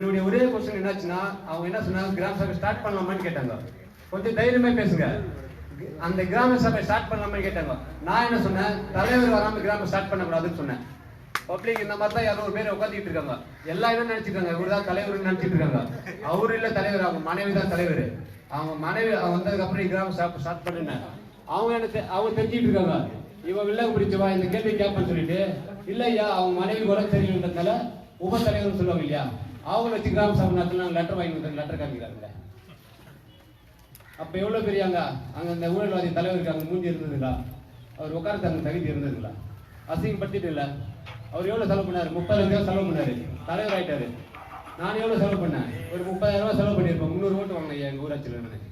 என்னுடைய ஒரே கொஸ்டின் என்னாச்சுன்னா அவங்க என்ன சொன்னாங்க? கிராம சபை ஸ்டார்ட் பண்ணலாமான்னு கேட்டாங்க. கொஞ்சம் தைரியமா பேசுங்க. அந்த கிராம சபை ஸ்டார்ட் பண்ணலாமான்னு கேட்டாங்க. நான் என்ன சொன்னேன்? தலைவர் வராமல் கிராம ஸ்டார்ட் பண்ணக்கூடாதுன்னு சொன்னேன். பப்ளிக் இந்த மாதிரி தான் இரநூறு பேர் உட்காந்துட்டு இருக்காங்க. எல்லாம் என்ன நினைச்சிருக்காங்க இவரு தான் தலைவர் நினைச்சிட்டு இருக்காங்க. அவரு இல்ல தலைவர் அவங்க மனைவி தான் தலைவர். அவங்க மனைவி வந்ததுக்கு அப்புறம் கிராம சபை ஸ்டார்ட் பண்ணுனேன் அவங்க என்ன தெ- அவங்க தெரிஞ்சிட்டு இருக்காங்க. இவன் வில்லங்க பிடிச்சவா இந்த கேள்வி கேட்பேன்னு சொல்லிட்டு இல்லையா அவங்க மனைவி கூட தெரியுன்றதுனால உப தலைவர்னு சொல்லுவாங்க இல்லையா? அவங்க வச்சு கிராம சபை நாங்கள் லெட்டர் வாங்கி வந்து லெட்டர் காமிக்கிறாங்க அப்போ எவ்வளோ பெரியாங்க அங்க அந்த ஊழல்வாதி தலைவருக்கு அங்கே மூஞ்சி இருந்ததுங்களா? அவர் உட்காரத்து அங்கே தகுதி இருந்ததுங்களா? அசிங்கப்படுத்திட்டு இல்லை அவர் எவ்வளோ செலவு பண்ணார்? முப்பதாயிரம் ரூபாய் செலவு பண்ணார். தலைவர் ஆகிட்டார் நான் எவ்வளோ செலவு பண்ணேன்? ஒரு முப்பதாயிரம் ரூபாய் செலவு பண்ணியிருப்பேன் முந்நூறு ஓட்டு வாங்கினேன் எங்க ஊராட்சியில் நான்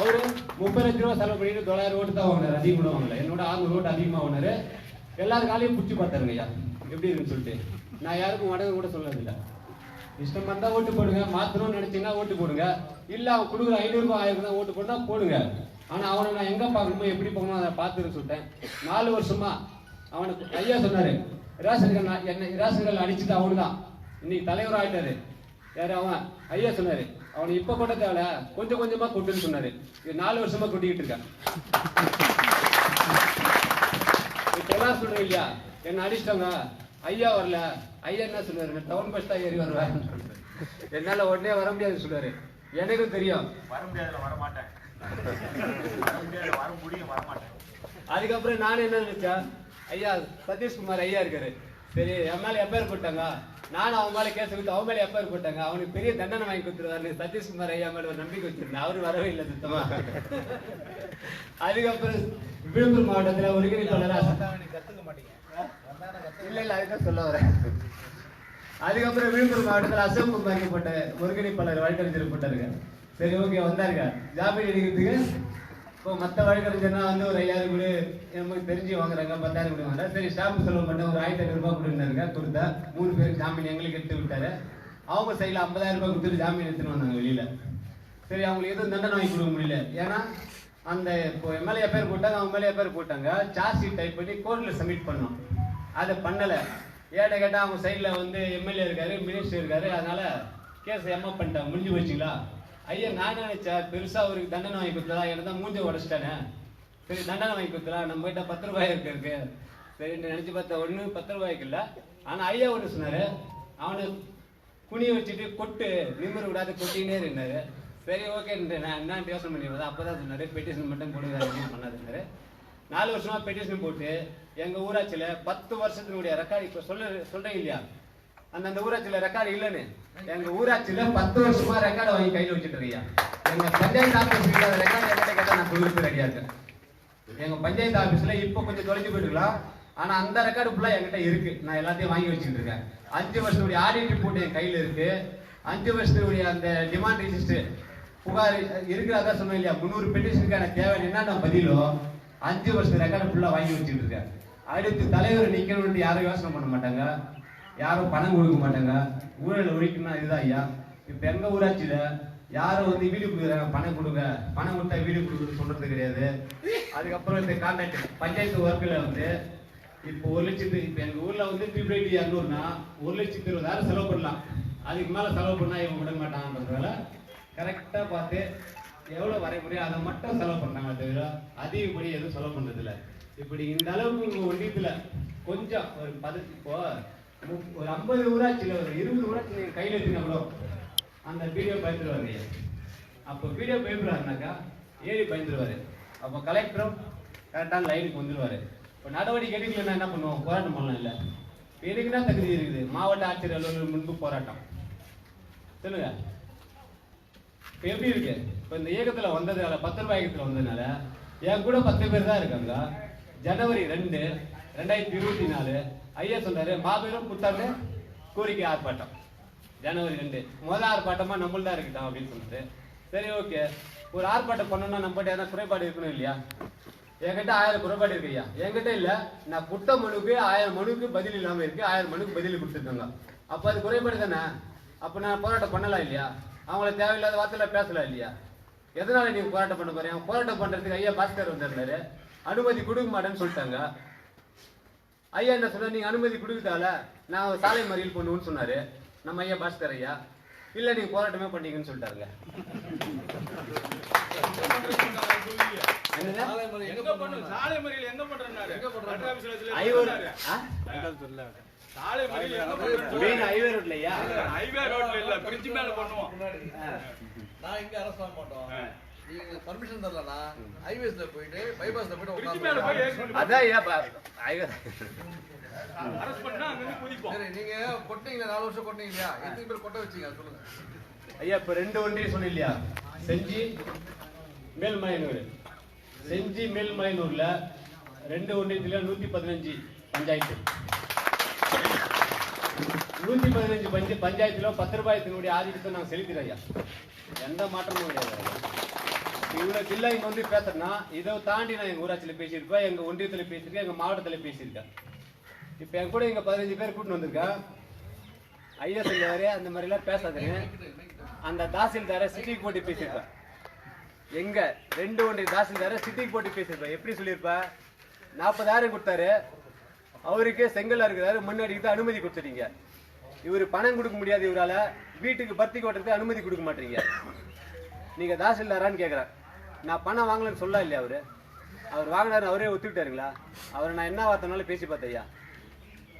அவரு முப்பது லட்ச ரூபா செலவு பண்ணிட்டு தொள்ளாயிரம் ஓட்டு தான் வாங்கினாரு. அதிகமாக வாங்கல. என்னோட ஆறுநூறு ஓட்டு அதிகமாக வாங்கினாரு. எல்லாருக்காலையும் பிடிச்சி பார்த்தாருங்க ஐயா எப்படி இருக்குன்னு சொல்லிட்டு. நான் யாருக்கும் வடகு கூட சொல்லதில்லை இஷ்டம் வந்தா ஓட்டு போடுங்க மாத்தணும்னு நினைச்சீங்கன்னா ஓட்டு போடுங்க. இல்ல அவன் கொடுக்குற ஐநூறுபா ஆயிரம் ரூபாய் ஓட்டு போடுனா போடுங்க. ஆனா அவனை நான் எங்க பார்க்கணுமோ எப்படி பார்க்கணுமோ அதை பார்த்துன்னு சொல்லிட்டேன். நாலு வருஷமா அவனுக்கு ஐயா சொன்னாரு ரேஷன் கார்டு நான் என்ன ரேஷன் கார்டு அடிச்சுட்டு அவனு தான் இன்னைக்கு தலைவர் ஆயிட்டாரு. யாரு அவன்? ஐயா சொன்னாரு. அவனை இப்ப கொட்ட தேவையில்ல கொஞ்சம் கொஞ்சமா கொட்டுன்னு சொன்னாரு. இது நாலு வருஷமா கொட்டிக்கிட்டு இருக்கான். இப்ப எல்லாம் சொல்றேன் இல்லையா? என்ன அடிச்சிட்டாங்க. ஐயா வரல. ஐயா என்ன சொல்லுவாரு டவுன் பஸ் தான் ஏறி வருவேன். என்னால உடனே வர முடியாது சொல்லுவாரு எனக்கும் தெரியும். வர முடியாதுல வர மாட்டேன் வர முடியும் வர மாட்டேன் அதுக்கப்புறம் நானும் என்ன நினைச்சேன்? ஐயா சதீஷ்குமார் ஐயா இருக்காரு. சரி என் மேல எப்பேர் போட்டாங்க. நானும் அவன் மேல கேஸ் கொடுத்து அவன் மேல எப்பேர் போட்டாங்க? அவனுக்கு பெரிய தண்டனை வாங்கி கொடுத்துருவாரு. சதீஷ்குமார் ஐயா மேல ஒரு நம்பிக்கை வச்சிருந்தேன் அவரு வரவே இல்லை சுத்தமா. அதுக்கப்புறம் விழுப்புரம் மாவட்டத்துல ஒருங்கிணைப்பாளரா கத்துக்க மாட்டீங்க. இல்ல இல்ல அதுதான் சொல்ல வரேன். அதுக்கப்புறம் விழுப்புரம் மாவட்டத்தில் அசோக் குமாருக்கு போட்ட ஒருங்கிணைப்பாளர் வழக்கறிஞர் போட்டாருங்க. சரி ஓகே வந்தாருங்க. ஜாமீன் எடுக்கிறதுக்கு இப்போ மற்ற வழக்கறிஞர்னா வந்து ஒரு ஐயாயிரம் கூட. நமக்கு தெரிஞ்சு வாங்குறாங்க பத்தாயிரம் கூட வாங்குறாங்க. சரி ஸ்டாம்பு செலவு பண்ண ஒரு ஆயிரத்தி ஐநூறு ரூபாய் கொடுத்தாருங்க கொடுத்தா மூணு பேருக்கு ஜாமீன் எங்களுக்கு எடுத்து விட்டாரு. அவங்க சைடில் ஐம்பதாயிரம் ரூபாய் கொடுத்துட்டு ஜாமீன் எடுத்துன்னு வந்தாங்க வெளியில. சரி அவங்களுக்கு எதுவும் தண்டனை வாங்கி கொடுக்க முடியல. ஏன்னா அந்த இப்போ எம்எல்ஏ பேர் போட்டாங்க அவங்க மேலே பேர் போட்டாங்க. சார்ஜ் ஷீட் டைப் பண்ணி கோர்ட்டில் சப்மிட் பண்ணோம். அதை பண்ணலை. ஏட்ட கேட்டால் அவங்க சைடில் வந்து எம்எல்ஏ இருக்காரு மினிஸ்டர் இருக்காரு. அதனால கேஸ் எம்மா பண்ணிட்டாங்க. முடிஞ்சு போச்சுங்களா? ஐயா நான் நினைச்சேன் பெருசா அவருக்கு தண்டனை வாங்கி கொடுத்தலாம் எனக்கு தான் மூஞ்ச உடச்சிட்டானே? சரி தண்டனை வாங்கி கொடுத்தலாம் நம்ம கிட்ட பத்து ரூபாய் இருக்கு இருக்கு. சரி நினைச்சு பார்த்தா ஒண்ணு பத்து ரூபாய்க்கு இல்ல. ஆனா ஐயா ஒண்ணு சொன்னாரு. அவனை குனிய வச்சுட்டு கொட்டு நிமிர விடாத கொட்டினே இருந்தாரு. சரி ஓகே நான் என்ன யோசனை பண்ணி வந்தேன் அப்பதான் சொன்னாரு. பெட்டிஷன் மட்டும் கொடுக்குறாரு எதுவும் பண்ணாதுன்னாரு நாலு வருஷமா பெட்டிஷன் போட்டு எங்க ஊராட்சியில பத்து வருஷத்தினுடைய ரெக்கார்டு இப்ப சொல்ல சொல்றீங்க இல்லையா? அந்தந்த ஊராட்சியில ரெக்கார்டு இல்லைன்னு. எங்க ஊராட்சியில பத்து வருஷமா ரெக்கார்டு வாங்கி கையில் வச்சுட்டு இருக்கியா? எங்க பஞ்சாயத்து ஆபீஸ் ரெக்கார்டு என்கிட்ட கேட்டா நான் கொடுத்து ரெடியா இருக்கேன் எங்க பஞ்சாயத்து ஆபீஸ்ல இப்போ கொஞ்சம் தொலைஞ்சு போயிட்டுக்கலாம் ஆனா அந்த ரெக்கார்டு ஃபுல்லா என்கிட்ட இருக்கு. நான் எல்லாத்தையும் வாங்கி வச்சுட்டு இருக்கேன். அஞ்சு வருஷத்துடைய ஆடிட் ரிப்போர்ட் என் கையில் இருக்கு. அஞ்சு வருஷத்துடைய அந்த டிமாண்ட் ரிஜிஸ்டர் புகார் இருக்கிறதா சொன்னேன் இல்லையா? முந்நூறு பெட்டிஷனுக்கான தேவை என்னென்ன பதிலோ அஞ்சு வருஷத்து ரெக்கார்டு ஃபுல்லா வாங்கி வச்சுட்டு இருக்கேன். அடுத்து தலைவர் நிக்கணும்னு யாரும் யோசனை பண்ண மாட்டாங்க. யாரும் பணம் கொடுக்க மாட்டாங்க. ஊழல் ஒழிக்கணும்னா இதுதான் ஐயா. இப்போ எங்கள் ஊராட்சியில் யாரும் வந்து வீடு கொடுக்குறாங்க பணம் கொடுங்க. பணம் கொடுத்தா வீடு கொடுக்குறது சொல்றது கிடையாது. அதுக்கப்புறம் இந்த கான்ட்ராக்ட் பஞ்சாயத்து ஒர்க்கில் வந்து இப்போ ஒரு லட்சத்து இப்போ எங்கள் ஊரில் வந்து ட்ரிபிள் இரநூறுனா ஒரு லட்சத்து இருபதாயிரம் செலவு பண்ணலாம். அதுக்கு மேலே செலவு பண்ணால் இவன் விட மாட்டாங்கன்றதால கரெக்டாக பார்த்து எவ்வளோ வரைய முடியும் அதை மட்டும் செலவு பண்ணாங்க தவிர அதிகப்படி எதுவும் செலவு பண்ணுறதில்ல இப்படி இந்த அளவுக்கு உங்கள் ஒன்றியத்தில் கொஞ்சம் ஒரு பது இப்போ ஒரு ஐம்பது ஊராட்சியில் ஒரு இருபது ஊராட்சி கையில் கையில அந்த வீடியோ பயந்துருவாரு. அப்போ வீடியோ பயப்படுறாருனாக்கா ஏறி பயந்துருவாரு. அப்போ கலெக்டரும் கரெக்டான லைனுக்கு வந்துடுவார் இப்போ நடவடிக்கை எடுக்கலன்னா என்ன பண்ணுவோம்? போராட்டம் பண்ணலாம் இல்லை. எதுக்கு தான் தகுதி இருக்குது? மாவட்ட ஆட்சியர் அலுவலர் முன்பு போராட்டம். சொல்லுங்க. இப்போ எப்படி இருக்கு? இப்போ இந்த இயக்கத்தில் வந்ததுனால பத்து ரூபாய் இயக்கத்தில் வந்ததுனால என் கூட பத்து பேர் தான் இருக்காங்க. ஜனவரி ரெண்டு ரெண்டாயிரத்தி இருபத்தி நாலு ஐயா சொன்னாரு மாபெரும் புத்தாண்டு கோரிக்கை ஆர்ப்பாட்டம். ஜனவரி ரெண்டு. முதல் ஆர்ப்பாட்டமா நம்மள்தான் இருக்கட்டும் அப்படின்னு சொல்லிட்டு சரி ஓகே. ஒரு ஆர்ப்பாட்டம் பண்ணணும்னா நம்மகிட்ட எதனா குறைபாடு இருக்கணும் இல்லையா? என்கிட்ட ஆயிரம் குறைபாடு இருக்கு ஐயா. என்கிட்ட இல்ல. நான் புட்ட மனுக்கு ஆயிரம் மனுக்கு பதில் இல்லாம இருக்கு. ஆயிரம் மனுக்கு பதில் கொடுத்துருக்காங்க. அப்ப அது குறைபாடு தானே? அப்ப நான் போராட்டம் பண்ணலாம் இல்லையா? அவங்கள தேவையில்லாத வார்த்தையில பேசலாம் இல்லையா? எதனால நீங்க போராட்டம் பண்ண போறீங்க? போராட்டம் பண்றதுக்கு ஐயா பாஸ்கர் வந்திருந்தாரு அனுமதி கொடுக்க மாட்டேன்னு சொல்லிட்டாங்க. ஐயா என்ன சொன்னார்? நீங்க அனுமதி கொடுக்குதால நான் சாலை மறியல் பண்ணுவேன்னு சொன்னாரு. நம்ம ஐயா பாஸ்கர் ஐயா. இல்ல நீங்க போராட்டமே பண்ணீங்கன்னு சொல்லிட்டாருங்க. பண்ணுவோம். நீங்க பர்மிஷன் தரலனா ஹைவேஸ்ல போயிட்டு பைபாஸ்ல போயிட்டு அதான் நீங்க கொட்டீங்களா? நாலு வருஷம் கொட்டீங்க இல்லையா எத்தனை பேர் கொட்ட வச்சீங்க? சொல்லுங்க. ஐயா இப்ப ரெண்டு ஒன்றியம் சொன்ன இல்லையா செஞ்சி மேல்மலையனூர். செஞ்சி மேல்மலையனூர்ல ரெண்டு ஒன்றியத்துல நூத்தி பதினஞ்சு பஞ்சாயத்து. நூத்தி பதினஞ்சு பஞ்ச பஞ்சாயத்துல பத்து ரூபாயத்தினுடைய ஆதிக்கத்தை நாங்க செலுத்திடுறோம் ஐயா. எந்த மாற்றமும் கிடையாது. இவ்வளோ ஜில்லா இங்கே வந்து பேசுறேன்னா இதை தாண்டி நான் எங்கள் ஊராட்சியில் பேசியிருப்பேன் எங்கள் ஒன்றியத்தில் பேசியிருக்கேன் எங்கள் மாவட்டத்தில் பேசியிருக்கேன். இப்போ என் கூட இங்கே பதினஞ்சு பேர் கூட்டின்னு வந்திருக்கேன் ஐயா சொல்லுவாரு அந்த மாதிரிலாம் எல்லாம் அந்த தாசில்தாரை சிட்டிக்கு போட்டு பேசியிருப்பேன் எங்க ரெண்டு ஒன்றிய தாசில்தாரை சிட்டிக்கு போட்டு பேசியிருப்பேன் எப்படி சொல்லியிருப்பேன் நாற்பதாயிரம் கொடுத்தாரு. அவருக்கே செங்கலாக இருக்கிறாரு. மண் தான் அனுமதி கொடுத்துட்டீங்க. இவர் பணம் கொடுக்க முடியாது இவரால். வீட்டுக்கு பர்த்தி ஓட்டுறதுக்கு அனுமதி கொடுக்க மாட்டீங்க. நீங்கள் தாசில்தாரான்னு கேட்குறேன் நான் பணம் வாங்கலன்னு சொல்ல இல்லையா அவரு? அவர் வாங்கினாரு அவரே ஒத்துக்கிட்டாருங்களா? அவரை நான் என்ன வார்த்தைனாலும் பேசி பார்த்தேன்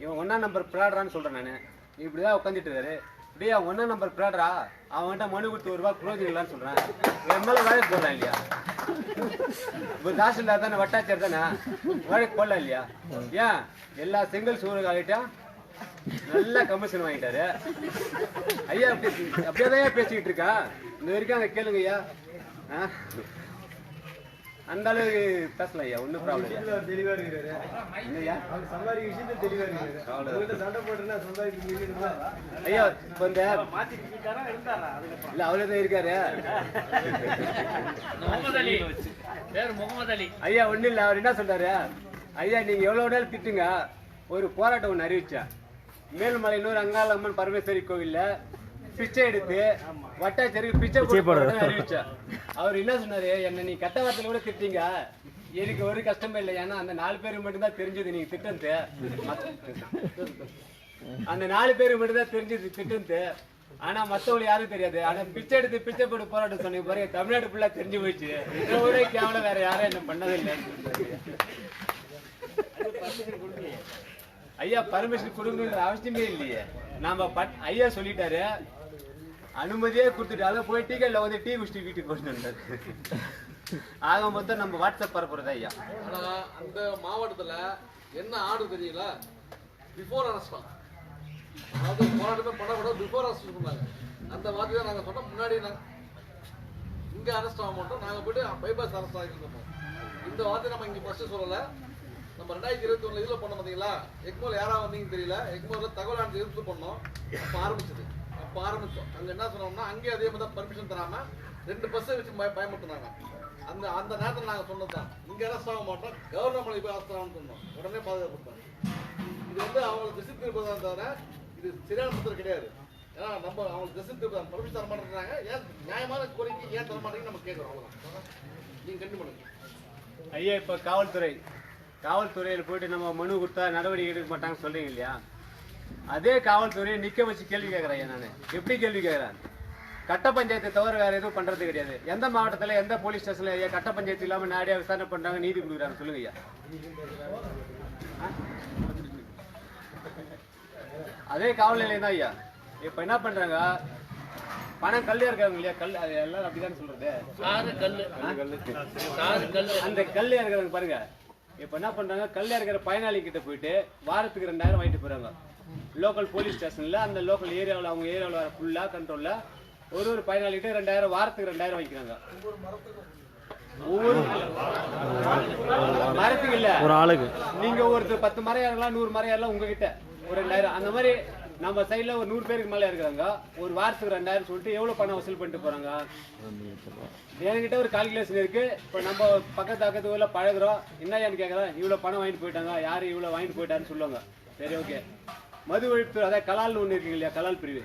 இவன் ஒன்றா நம்பர் பிராடரான்னு சொல்கிறேன் நான். இப்படி தான் உட்காந்துட்டு இருக்காரு. இப்படியே அவன் ஒன்றா நம்பர் பிராடரா அவன்கிட்ட மனு கொடுத்து ஒரு ரூபா புரோஜனம் சொல்கிறேன் என் மேலே வேலைக்கு போடுறான் இல்லையா? இப்போ தாசில்தார் தானே வட்டாட்சியர் தானே? வேலைக்கு போடலாம் இல்லையா? ஏன்? எல்லா செங்கல் சூழல் ஆகிட்டா நல்லா கமிஷன் வாங்கிட்டாரு. ஐயா அப்படி அப்படியே தான் பேசிக்கிட்டு இருக்கா? இந்த வரைக்கும் அங்கே கேளுங்க ஐயா ஆ? அந்த அளவுக்கு பேசலாம் ஐயா ஒன்றும் ப்ராப்ளம் இல்லையா தெளிவா இருக்கிறாரு. என்னய்யா? அவர் சம்பாதிக்க விஷயத்துல தெளிவா இருக்கிறாரு. சண்டை போட்டுன்னா சம்பாதிக்க ஐயா இப்போ இந்த இல்ல அவரே தான் இருக்காரு. முகமது அலி. பேர் முகமது அலி. ஐயா ஒண்ணும் இல்ல அவர் என்ன சொல்றாரு? ஐயா நீங்க எவ்வளவு நாள் திட்டுங்க? ஒரு போராட்டம் ஒண்ணு அறிவிச்சேன். மேல்மலையனூர் அங்காளம்மன் பரமேஸ்வரி கோவில்ல பிச்சை எடுத்து வட்டாச்சருக்கு பிச்சை போட்டு அறிவிச்சேன் அவர் என்ன சொன்னாரு? என்ன நீ கட்ட வார்த்தையில கூட திட்டீங்க. எனக்கு ஒரு கஷ்டமே இல்லை. ஏன்னா அந்த நாலு பேருக்கு மட்டும்தான் தெரிஞ்சது. நீங்க திட்டந்து அந்த நாலு பேருக்கு மட்டும்தான் தெரிஞ்சது திட்டந்து ஆனா மத்தவங்களுக்கு யாரும் தெரியாது. ஆனா பிச்சை எடுத்து பிச்சை போட்டு போராட்டம் சொன்னீங்க பாருங்க. தமிழ்நாடு ஃபுல்லா தெரிஞ்சு போயிடுச்சு. இதை விட கேவலம் வேற யாரும் என்ன பண்ணதில்லை ஐயா பர்மிஷன் கொடுக்கணுங்கிற அவசியமே இல்லையே. நாம பட் ஐயா சொல்லிட்டாரு. அனுமதியே கொடுத்துட்டாங்க போய் டீ கடையில் வந்து டீ குடிச்சிட்டு வீட்டுக்கு கொண்டு ஆக மொத்தம் நம்ம வாட்ஸ்அப் பரப்புறது ஐயா? ஆனால் அந்த மாவட்டத்தில் என்ன ஆடு தெரியல? பிஃபோர் அரெஸ்ட் அதாவது போராட்டமே பண்ணக்கூடாது பிஃபோர் அரெஸ்ட் சொன்னாங்க. அந்த வார்த்தை தான் நாங்கள் சொன்னோம். முன்னாடி நாங்கள் இங்கே அரெஸ்ட் ஆக மாட்டோம். நாங்கள் போயிட்டு பைபாஸ் அரெஸ்ட் ஆகிருக்கோம் இந்த வார்த்தை நம்ம இங்கே ஃபஸ்ட்டு சொல்லலை. நம்ம ரெண்டாயிரத்தி இருபத்தி ஒன்றில் இதில் பண்ணோம் மாட்டீங்களா எக்மோல் யாராக வந்தீங்கன்னு தெரியல. எக்மோலில் தகவல் ஆண்டு எடுத்து பண்ணோம். அப்ப ஆரம்பிச்சது. அப்ப ஆரம்பிச்சோம் அங்க என்ன சொன்னோம்னா அங்கேயே அதே மாதிரி பர்மிஷன் தராம ரெண்டு பஸ்ஸை வச்சு பய பயமுறுத்தினாங்க. அந்த அந்த நேரத்தில் நாங்க சொன்னதுதான் இங்க அரசு ஆக மாட்டோம். கவர்னர் மலை போய் அரெஸ்ட் சொன்னோம். உடனே பாதுகாப்பு இது வந்து அவங்களுக்கு திசை திருப்பதான் தவிர இது சரியான புத்தர் கிடையாது. ஏன்னா நம்ம அவங்களுக்கு திசை திருப்பதான் பர்மிஷன் தர மாட்டேங்கிறாங்க. ஏன் நியாயமான கோரிக்கை ஏன் தர மாட்டேங்குன்னு நம்ம கேட்குறோம். அவ்வளவுதான். நீங்க கண்டு பண்ணுங்க. ஐயா இப்ப காவல்துறை. காவல்துறையில் போயிட்டு நம்ம மனு கொடுத்தா நடவடிக்கை எடுக்க மாட்டாங்கன்னு சொல்றீங்க இல்லையா? அதே காவல்துறையை நிக்க வச்சு கேள்வி கேட்கறேன் நானு எப்படி கேள்வி கேட்கறேன் கட்ட பஞ்சாயத்தை தவிர வேற எதுவும் பண்றது கிடையாது. எந்த மாவட்டத்துல எந்த போலீஸ் ஸ்டேஷன்ல ஐயா கட்ட பஞ்சாயத்து இல்லாம நாடியா விசாரணை பண்றாங்க நீதி கொடுக்குறாங்க சொல்லுங்க ஐயா? அதே காவல் நிலையம் தான் ஐயா. இப்ப என்ன பண்றாங்க? பணம் கல்லியா இருக்காங்க இல்லையா? கல் அது எல்லாரும் அப்படிதான் சொல்றது? கல்லு. கல்லு. அந்த கல்லையா இருக்கிறவங்க பாருங்க. இப்ப என்ன பண்றாங்க? கல்லையா இருக்கிற பயனாளி கிட்ட போயிட்டு வாரத்துக்கு ரெண்டாயிரம் வாங்கிட்டு போறாங்க. லோக்கல் போலீஸ் ஸ்டேஷன்ல அந்த லோக்கல் ஏரியாவில் அவங்க ஏரியாவில் வர ஃபுல்லா கண்ட்ரோல்ல ஒரு ஒரு பயனாளிகிட்ட ரெண்டாயிரம் வாரத்துக்கு ரெண்டாயிரம் வாங்கிக்கிறாங்க. ஒவ்வொரு மரத்துக்கு இல்ல. ஒரு ஆளுக்கு. நீங்க ஒருத்தர் பத்து மரம் ஏறலாம் நூறு மரம் ஏறலாம் உங்ககிட்ட. ஒரு ரெண்டாயிரம். அந்த மாதிரி நம்ம சைடுல ஒரு நூறு பேருக்கு மேல இருக்கிறாங்க. ஒரு வாரத்துக்கு ரெண்டாயிரம் சொல்லிட்டு எவ்வளவு பணம் வசூல் பண்ணிட்டு போறாங்க? என்கிட்ட ஒரு கால்குலேஷன் இருக்கு. இப்போ நம்ம பக்கத்து பக்கத்து ஊர்ல பழகுறோம். என்ன ஏன்னு கேட்கறேன் இவ்வளவு பணம் வாங்கிட்டு போயிட்டாங்க. யாரு இவ்வளவு வாங்கிட்டு போயிட்டாருன்னு சொல்லுவாங்க. சரி ஓகே மது ஒழிப்பு அதாவது கலால்னு ஒன்று இருக்குங்க இல்லையா கலால் பிரிவு.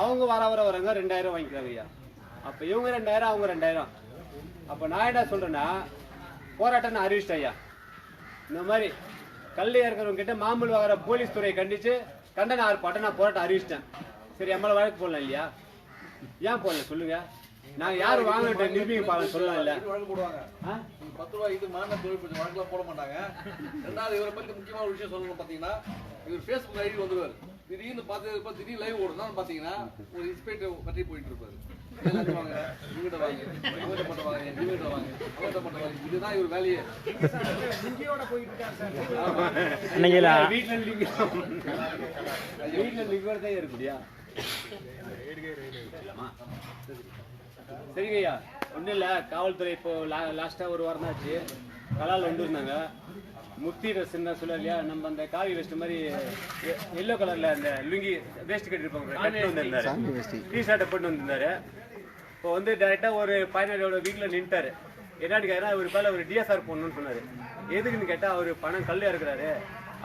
அவங்க வர வர வராங்க ரெண்டாயிரம் வாங்கிக்கிறாங்க ஐயா. அப்போ இவங்க ரெண்டாயிரம் அவங்க ரெண்டாயிரம். அப்போ நான் என்ன சொல்கிறேன்னா போராட்டம் நான் அறிவிச்சிட்டேன் ஐயா. இந்த மாதிரி கல்ல இருக்கிறவங்க கிட்ட மாமூல் வர போலீஸ் துறையை கண்டித்து கண்டன ஆர்ப்பாட்டம் நான் போராட்டம் அறிவிச்சிட்டேன். சரி எம்எல்ஏ வழக்கு போடலாம் இல்லையா? ஏன் போடல? சொல்லுங்க. நாங்கள் யார் வாங்கிட்ட நிரூபிக்க பாருங்க சொல்லலாம் இல்லை. பத்து ரூபாய் இது மாநில தொழில் பிரச்சனை வழக்குலாம் போட மாட்டாங்க. ரெண்டாவது இவரை பத்தி முக்கியமான ஒரு விஷயம் சொல்லணும் பாத்தீங்கன்னா இவர் ஃபேஸ்புக் ஐடி வந்துருவாரு. திடீர்னு பார்த்து இருப்ப திடீர்னு லைவ் ஓடுதான் பாத்தீங்கன்னா ஒரு இன்ஸ்பெக்டர் பற்றி போயிட்டு இருப்பாரு. எல்லாத்தையும் வாங்க இவங்கிட்ட வாங்க இவங்கிட்ட மட்டும் வாங்க இவங்கிட்ட வாங்க அவங்கிட்ட மட்டும் வாங்க. இதுதான் இவர் வேலையே. வீட்டுல வீட்டுல லிங்கோட தான் இருக்குடியா சரிங்க ஐயா ஒன்றும் இல்லை காவல்துறை இப்போ லாஸ்டா ஒரு வாரம் ஆச்சு. கலால் வந்துருந்தாங்க முத்தி ட்ரெஸ் என்ன சொல்ல இல்லையா நம்ம அந்த காவி வெஸ்ட் மாதிரி எல்லோ கலர்ல அந்த லுங்கி வேஸ்ட் கட்டிருப்பாங்க டி ஷர்ட்டை போட்டு வந்திருந்தாரு. இப்போ வந்து டைரக்டா ஒரு பயனாளியோட வீட்ல நின்ட்டாரு என்னன்னு கேட்டா அவர் பேர்ல ஒரு டிஎஸ்ஆர் போடணும்னு சொன்னாரு. எதுக்குன்னு கேட்டா அவர் பணம் கல்லு இருக்கிறாரு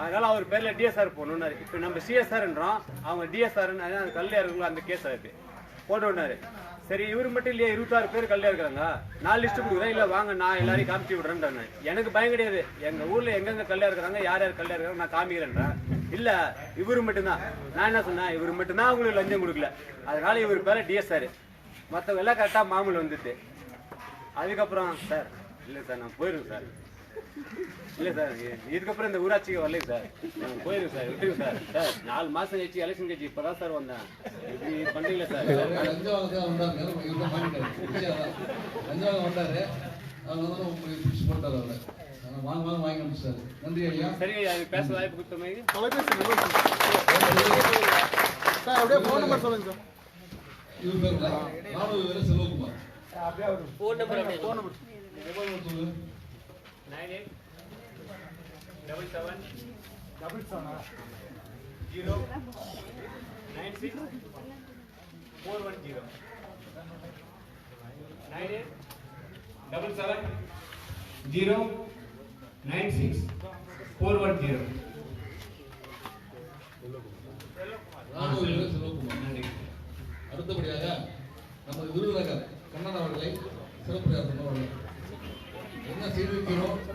அதனால அவர் பேர்ல டிஎஸ்ஆர் போடணும்னாரு. இப்போ நம்ம சிஎஸ்ஆர்ன்றோம் அவங்க டிஎஸ்ஆர் கல்லு இருக்கிறவங்க அந்த கேஸ் இருக்கு போட்டு விட்டாரு சரி இவர் மட்டும் இல்லையா? இருபத்தாறு பேர் கல்ல இருக்கிறாங்க நான் லிஸ்ட் கொடுக்குறேன். இல்லை வாங்க நான் எல்லாரையும் காமிச்சு விடுறேன்றாங்க எனக்கு பயம் கிடையாது. எங்கள் ஊரில் எங்கெங்க கல்ல இருக்கிறாங்க யார் யார் கல்ல இருக்கிறாங்க நான் காமிக்கிறேன்றேன். இல்லை இவரு மட்டும்தான். நான் என்ன சொன்னேன்? இவர் மட்டும்தான் அவங்களுக்கு லஞ்சம் கொடுக்கல. அதனால இவர் பேர டிஎஸ்ஆர் மற்றவங்க எல்லாம் கரெக்டாக மாமூல் வந்துட்டு. அதுக்கப்புறம் சார் இல்லை சார் நான் போயிடுவேன் சார். இல்ல சார் இதுக்கப்புறம் இந்த ஊராட்சிக்கு வரலைங்க சார். போயிருங்க சார் விட்டுருங்க சார். சார் நாலு மாசம் கழிச்சு எலெக்ஷன் கழிச்சு இப்பதான் சார் வந்தேன். இப்படி சார். அஞ்சாவது வாங்கிட்டாரு அஞ்சாவது வந்தாரு. அவங்க பிடிச்சி போட்டாரு அவரை. வாங்க வாங்க வாங்கி அனுப்பிச்சாரு நன்றி ஐயா. சரிங்க ஐயா, எனக்கு பேச வாய்ப்பு கொடுத்த மாதிரி. சார் அப்படியே ஃபோன் நம்பர் சொல்லுங்க சார். இவர் பேருங்களா ராணுவ வீரர் செல்வகுமார். ஃபோன் நம்பர் அப்படியே ஃபோன் நம்பர் மொபைல் நம்பர் சொல்லு nine eight double seven double செவனா zero nine six four one zero nine eight double seven zero nine six four one zero ராணுவ செல்வகுமார் அடுத்தபடியாக நமது விருதுநகர் கண்ணன் அவர்களை な手抜けど